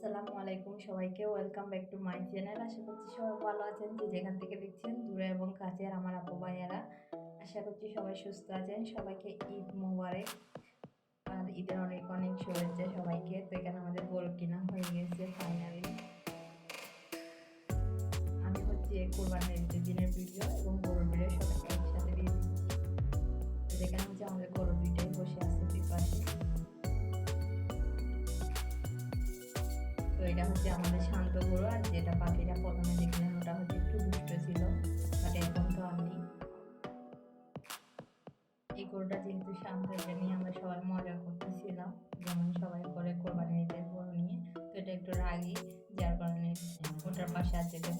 আসসালামু আলাইকুম সবাইকে welcome back to my channel আশা করছি সবাই ভালো আছেন, যে যেখান থেকে দেখছেন, দূরে এবং কাছে আমার আপু ভাইয়ারা। আশা করছি সবাই সুস্থ আছেন, সবাইকে ঈদ মোবারে আর ঈদের অনেক অনেক শুভেচ্ছা সবাইকে। তো এখানে আমাদের গরু কিনা হয়ে গেছে ফাইনালি আমি হচ্ছে কোরবানির দিনের ভিডিও এবং গরুর ভিডিও সবাইকে একসাথে দিয়ে দিচ্ছি। তো এখানে হচ্ছে আমাদের গরুর এটা হচ্ছে আমাদের শান্ত ঘোড়া যেটা পাখিটা প্রথমে দেখলেন ওটা হচ্ছে একটু দুষ্ট ছিল বাট এখন তো আর নেই। এই গরুটা যেহেতু শান্ত, এটা নিয়ে আমরা সবাই মজা করতেছিলাম, যেমন সবাই করে কোরবানি ঈদের গরু নিয়ে, তো এটা একটু রাগি, যার কারণে ওটার পাশে আর যেতে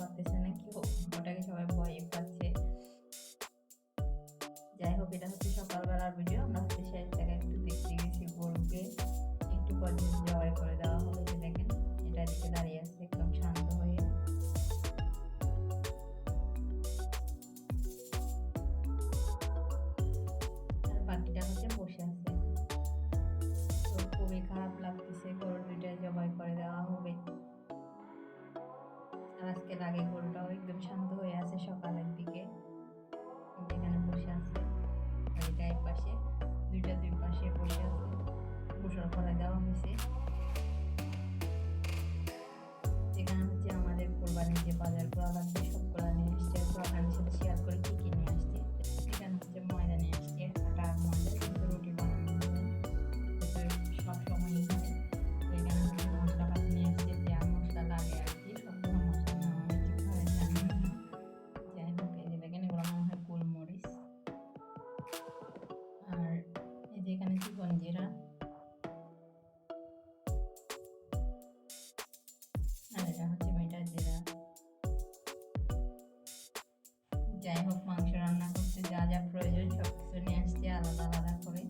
যাই হোক মাংস রান্না করতে যা যা প্রয়োজন সব কিছু নিয়ে আসছি, আলাদা আলাদা করে।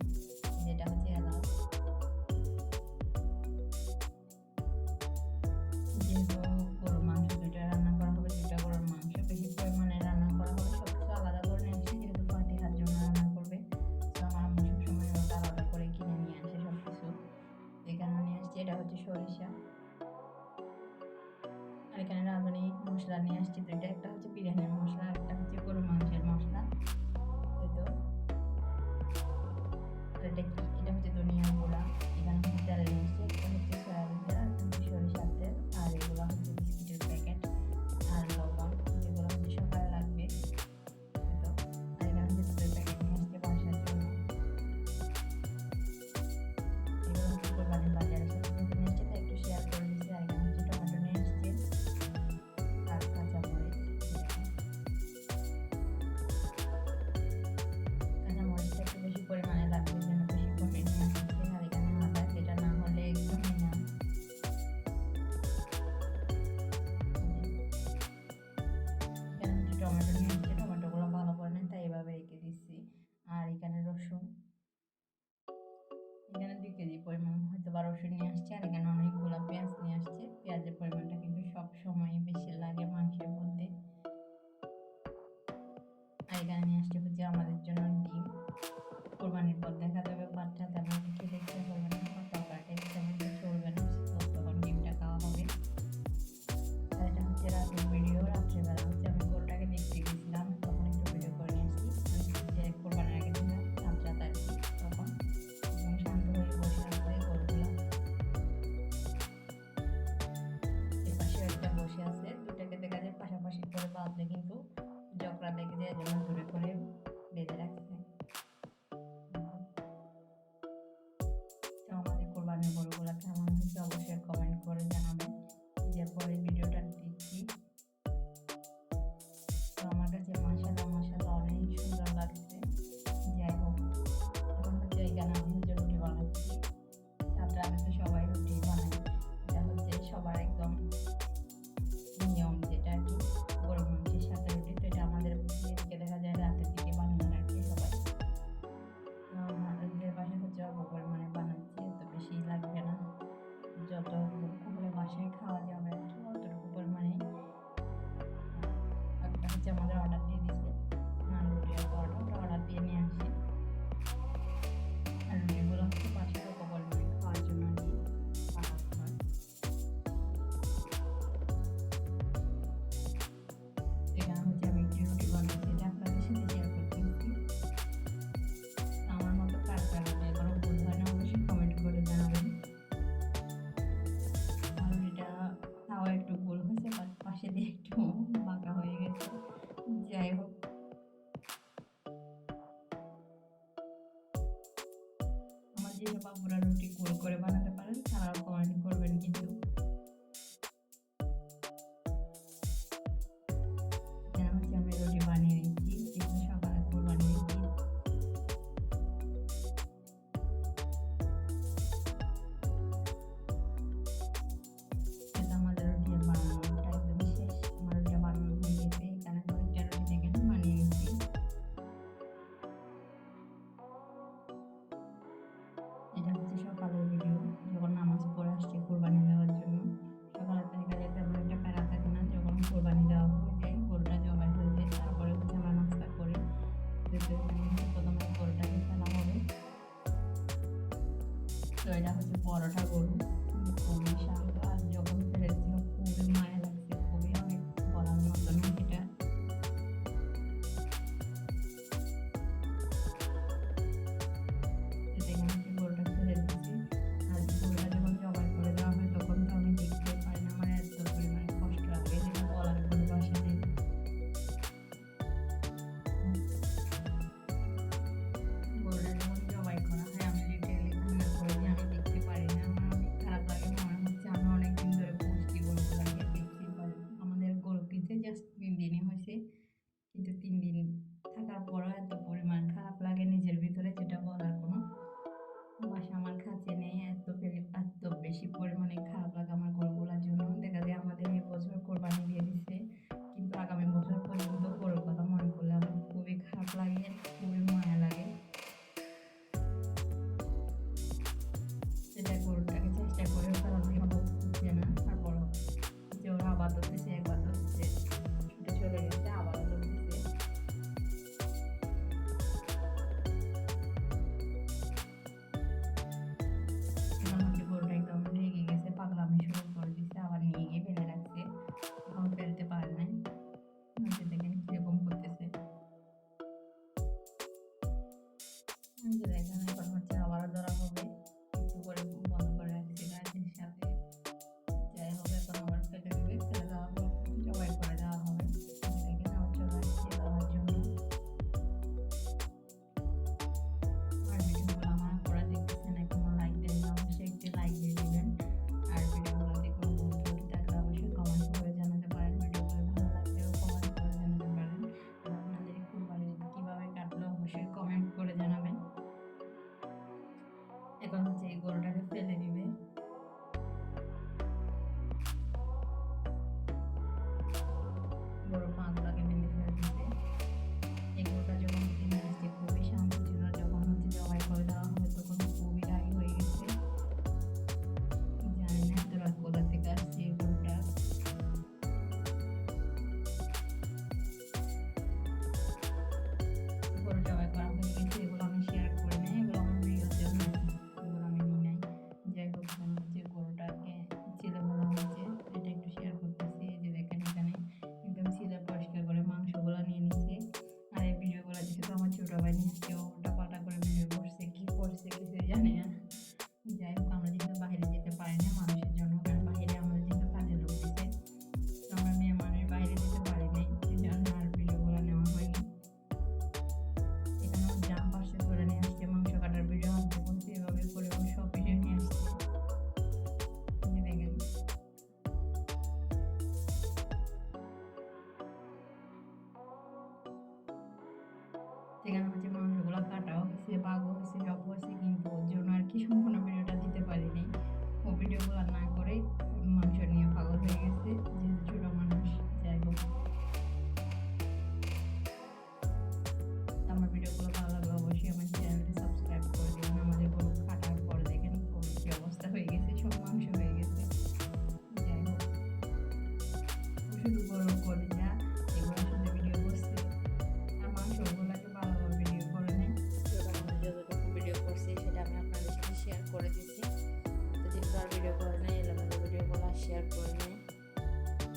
যেটা হচ্ছে এলাচ যেহেতু মাংস রান্না করা হবে মাংস বেশি পরিমাণে রান্না করা হবে, সব আলাদা করে নিয়ে রান্না করবে। আলাদা করে কিনে নিয়ে এখানে নিয়ে আসছি, এটা হচ্ছে সরিষা। আর এখানে রাঁধুনি মশলা নিয়ে আসছি দুইটা, একটা and i'm Indonesia dengan 那睫毛掉 যে বা রুটি গোল করে বানাতে পারেন তারা কমেন্ট করবেন কিন্তু 人家会去摸的他给我撸一下。desde.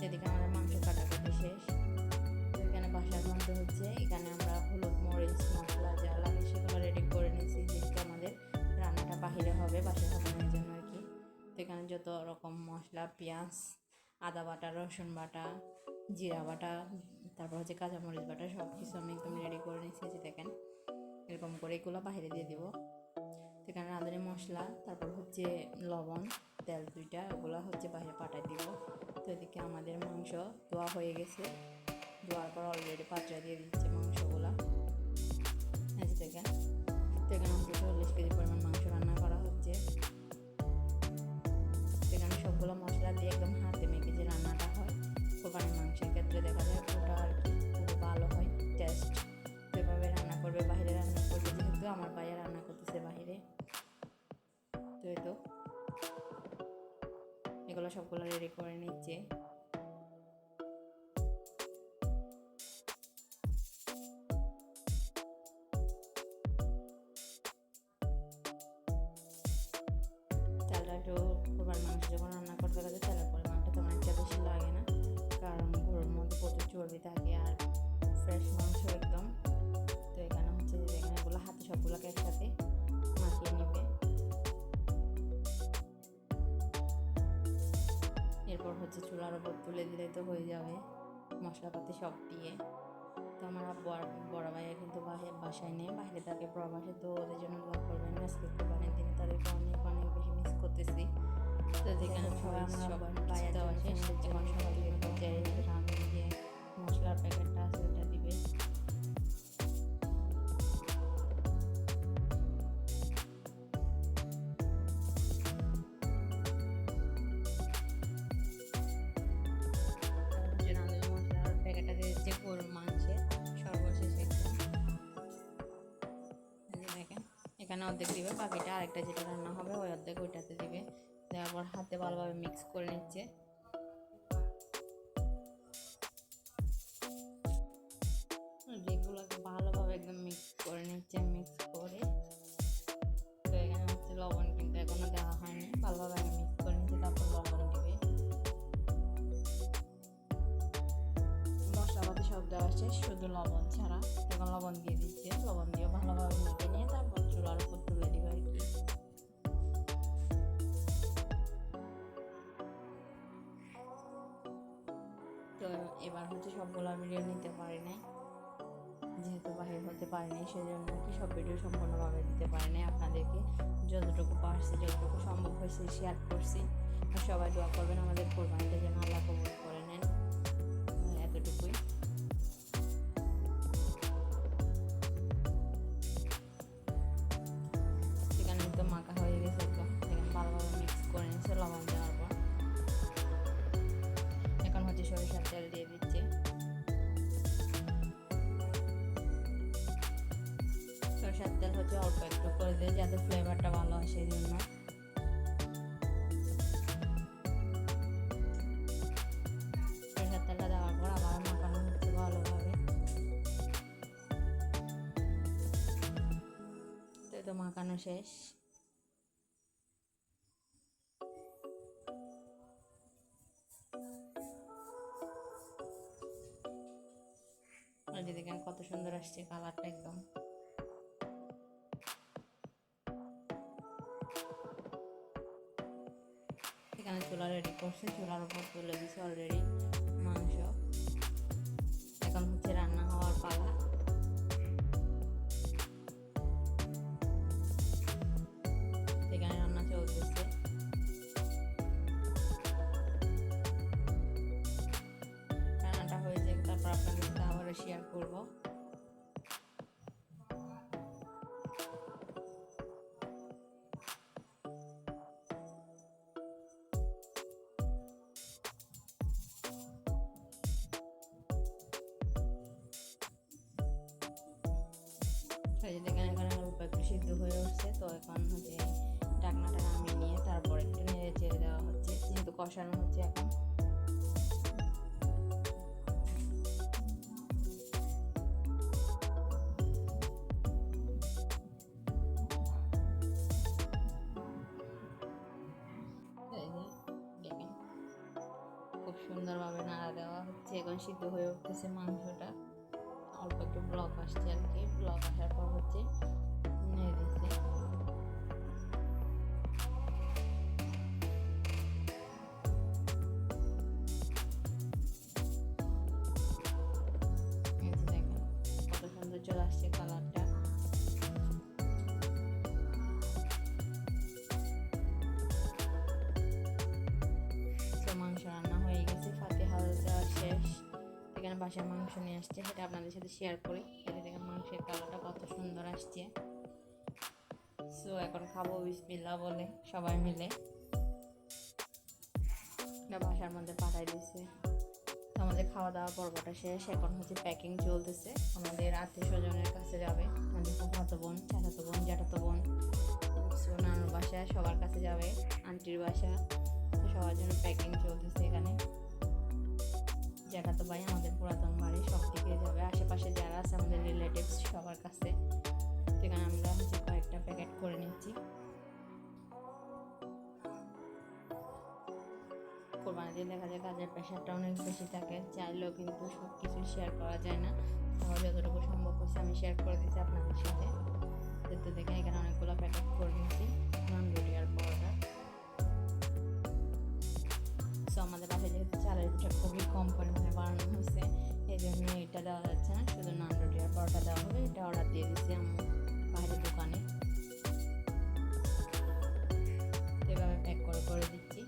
এদিকে আমাদের মাংস কাটাকাটি শেষ, এখানে বাসার মাংস হচ্ছে, এখানে আমরা হলুদ মরিচ, মশলা, যা লাগে সেগুলো রেডি করে নিয়েছি, যেহেতু আমাদের রান্নাটা বাহিরে হবে, বাসায় খাবারের জন্য আর কি। তো এখানে যত রকম মশলা, পেঁয়াজ, আদা বাটা, রসুন বাটা, জিরা বাটা, তারপর হচ্ছে কাঁচামরিচ বাটা সব কিছু আমি একদম রেডি করে নিয়েছি দেখেন, এরকম করে এগুলো বাহিরে দিয়ে দেবো। এখানে রাঁধুনি মশলা, তারপর হচ্ছে লবণ, তেল দুইটা, ওগুলো হচ্ছে বাইরে পাঠাই দিব। তো এদিকে আমাদের মাংস ধোয়া হয়ে গেছে। ধোয়ার পর অলরেডি পাত্রে দিয়ে দিচ্ছে মাংসগুলা। যে দেখেন তো চল্লিশ কেজি পরিমাণ মাংস রান্না করা হচ্ছে। সেখানে সবগুলো মশলা দিয়ে একদম হাতে মেখে যে রান্নাটা হয় কোরবানির মাংসের ক্ষেত্রে দেখা যায় ওটা আর কি খুব ভালো হয় টেস্ট এভাবে রান্না করবে, বাইরে রান্না করবে, যেহেতু আমার ভাইয়া রান্না করতেছে বাইরে। তো এগুলো সবগুলো রেডি করে নিচ্ছে। চালটা মাংস যখন রান্না করতে চালের পরিমাণটা লাগে না, কারণ মধ্যে প্রচুর চর্বি থাকে আর ফ্রেশ মাংস একদম। তো এখানে হচ্ছে যে এখানে এগুলো হাতে সবগুলোকে একসাথে হচ্ছে চুলার ওপর তুলে দিলে তো হয়ে যাবে মশলাপাতি সব দিয়ে। তো আমার বড় ভাইয়া কিন্তু বাসায় বাসায় নেই বাইরে থাকে প্রবাসে তো ওদের জন্য দোয়া করবেন আজকে কোরবানির দিনে তাদেরকে অনেক অনেক বেশি মিস করতেছি। তো যেখানে সবাই আমরা সবাই বাইরে যাওয়া শেষ। এখন সবাই রান্না দিয়ে মশলার প্যাকেটটা এখানে অর্ধেক দিবে, বাকিটা আরেকটা যেটা রান্না হবে ওই অর্ধেক ওইটাতে দিবে। পর হাতে ভালোভাবে মিক্স করে নিচ্ছে। তো এবার হচ্ছে সবগুলো ভিডিও নিতে পারি নাই। যেহেতু বাহির হতে পারিনি সেজন্য কি সব ভিডিও সম্পূর্ণভাবে দিতে পারি নাই। আপনাদেরকে যতটুকু পারছি, যতটুকু সম্ভব হয়েছে শেয়ার করছি। সবাই দোয়া করবেন আমাদের কোরবানিতে যেন আল্লাহ কবুল হচ্ছে অল্প একটু করে দিয়ে যাতে ফ্লেভারটা ভালো হয় সেই জন্য আবার মাখানো তো মাখানো শেষ। দেখেন কত সুন্দর আসছে কালারটা একদম। চুলা রেডি করছে চুলার উপর তুলে দিছে অলরেডি মাংস। এখন হচ্ছে রান্না হওয়ার পালা। এই যে দেখেন এখানে একটু সিদ্ধ হয়ে উঠছে, তো এখন হচ্ছে ঢাকনাটা নামিয়ে নিয়ে তারপর একটু নেড়ে চেড়ে দেওয়া হচ্ছে, যেহেতু কষানো হচ্ছে এখন। খুব সুন্দরভাবে নাড়া দেওয়া হচ্ছে, এখন সিদ্ধ হয়ে উঠতেছে মাংসটা। অল্প একটু ব্লক আসছে আর কি। ব্লক আসার পর হচ্ছে নিয়ে দিচ্ছে বাসায় মাংস নিয়ে আসছে, সেটা আপনাদের সাথে শেয়ার করি। এতে থেকে মাংসের কালারটা কত সুন্দর আসছে। সো এখন খাব বিসমিল্লা বলে সবাই মিলে। এটা বাসার মধ্যে পাঠাই দিছে তো আমাদের খাওয়া দাওয়া পর্বটা শেষ, এখন হচ্ছে প্যাকিং চলতেছে। আমাদের আত্মীয় স্বজনের কাছে যাবে, আমাদের ফুফাতো বোন, চাচাতো বোন, জ্যাঠাতো বোন। সো নানুর বাসা সবার কাছে যাবে, আন্টির বাসা। সবার জন্য প্যাকিং চলতেছে এখানে। জ্যাঠাতো ভাই আমাদের পুরাতন বাড়ি, সব দিকে যাবে। আশেপাশে যারা আছে, আমাদের রিলেটিভস সবার কাছে। সেখানে আমরা হচ্ছে কয়েকটা প্যাকেট করে নিচ্ছি। কোরবানি দেখা যায় কাজের প্রেশারটা অনেক বেশি থাকে। চাইলেও কিন্তু সব কিছু শেয়ার করা যায় না। তাও যতটুকু সম্ভব হচ্ছে আমি শেয়ার করে দিচ্ছি আপনাদের সাথে। দেখতে দেখে এখানে অনেকগুলো প্যাকেট করে নিচ্ছি। নন রুটি আর পরোটা। বাসায় যেহেতু চালের পিঠা খুবই কম পরিমাণে বানানো হয়েছে। এই জন্য এটা দেওয়া যাচ্ছে না, শুধু নান রুটি আর পরোটা দেওয়া হবে। এটা অর্ডার দিয়ে দিচ্ছি আমি বাইরের দোকানে। এভাবে প্যাক করে করে দিচ্ছি।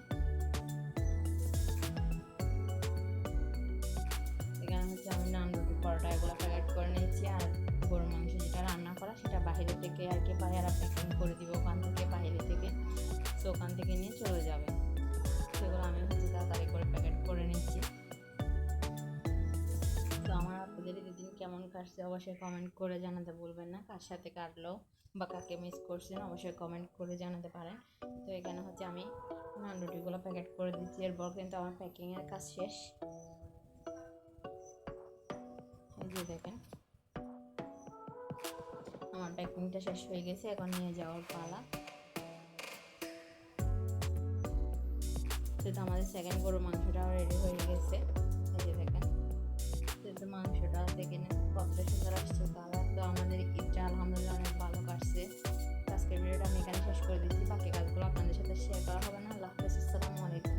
এখানে হচ্ছে আমি নান রুটি পরোটা এগুলো প্যাকেট করে নিয়েছি। আর গরুর মাংস যেটা রান্না করা, সেটা বাইরে থেকে আর কি বাইরে প্যাকিং করে দিব ওখান থেকে, বাইরে থেকে। তো ওখান থেকে নিয়ে চলে কাটছে অবশ্যই কমেন্ট করে জানাতে বলবেন না। কার সাথে কাটলো বা কাকে মিস করছেন, অবশ্যই কমেন্ট করে জানাতে পারেন। তো এখানে হচ্ছে আমি নান রুটিগুলো প্যাকেট করে দিচ্ছি। এরপর কিন্তু আমার প্যাকিংয়ের কাজ শেষ। এই দেখেন, আমার প্যাকিংটা শেষ হয়ে গেছে, এখন নিয়ে যাওয়ার পালা। সেটা আমাদের সেকেন্ড গরুর মাংসটাও রেডি হয়ে গেছে। কাটছে তারা তো আমাদের ঈদটা আলহামদুলিল্লাহ অনেক ভালো কাটছে। আজকের ভিডিওটা আমি এখানে শেষ করে দিচ্ছি। বাকি কাজগুলো আপনাদের সাথে শেয়ার করা হবে না। আল্লাহ হাফেজ। আসসালামু আলাইকুম।